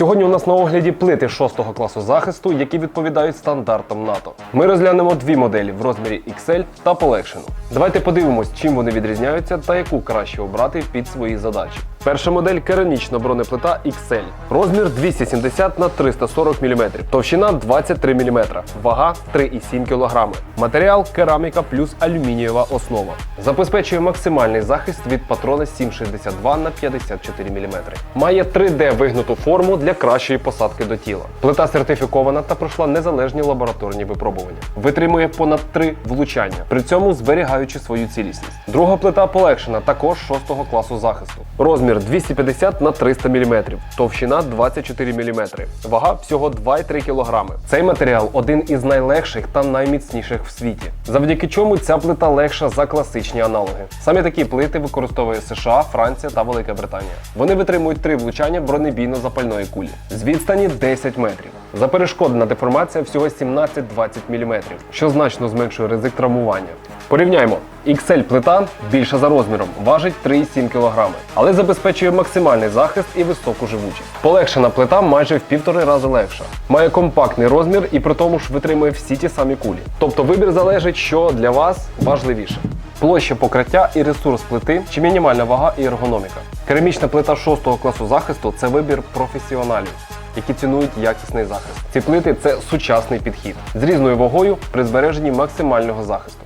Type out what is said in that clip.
Сьогодні у нас на огляді плити 6 класу захисту, які відповідають стандартам НАТО. Ми розглянемо дві моделі в розмірі XL та полегшену. Давайте подивимось, чим вони відрізняються та яку краще обрати під свої задачі. Перша модель керамічна бронеплита XL. Розмір 270 на 340 мм, товщина 23 мм, вага 3,7 кг. Матеріал кераміка плюс алюмінієва основа. Забезпечує максимальний захист від патрона 7,62 на 54 мм. Має 3D вигнуту форму для кращої посадки до тіла. Плита сертифікована та пройшла незалежні лабораторні випробування. Витримує понад 3 влучання, при цьому зберігаючи свою цілісність. Друга плита полегшена, також 6 класу захисту. Розмір 250 на 300 мм, товщина 24 мм, вага всього 2,3 кг. Цей матеріал один із найлегших та найміцніших в світі, завдяки чому ця плита легша за класичні аналоги. Саме такі плити використовує США, Франція та Велика Британія. Вони витримують три влучання бронебійно-запальної кулі з відстані 10 метрів. Заперешкодена деформація всього 17-20 мм, що значно зменшує ризик травмування. Порівняймо, XL плита більша за розміром, важить 3,7 кг, але забезпечує максимальний захист і високу живучість. Полегшена плита майже в півтори рази легша. Має компактний розмір і при тому ж витримує всі ті самі кулі. Тобто вибір залежить, що для вас важливіше. Площа покриття і ресурс плити чи мінімальна вага і ергономіка. Керамічна плита 6 класу захисту це вибір професіоналів, які цінують якісний захист. Ці плити це сучасний підхід з різною вагою при збереженні максимального захисту.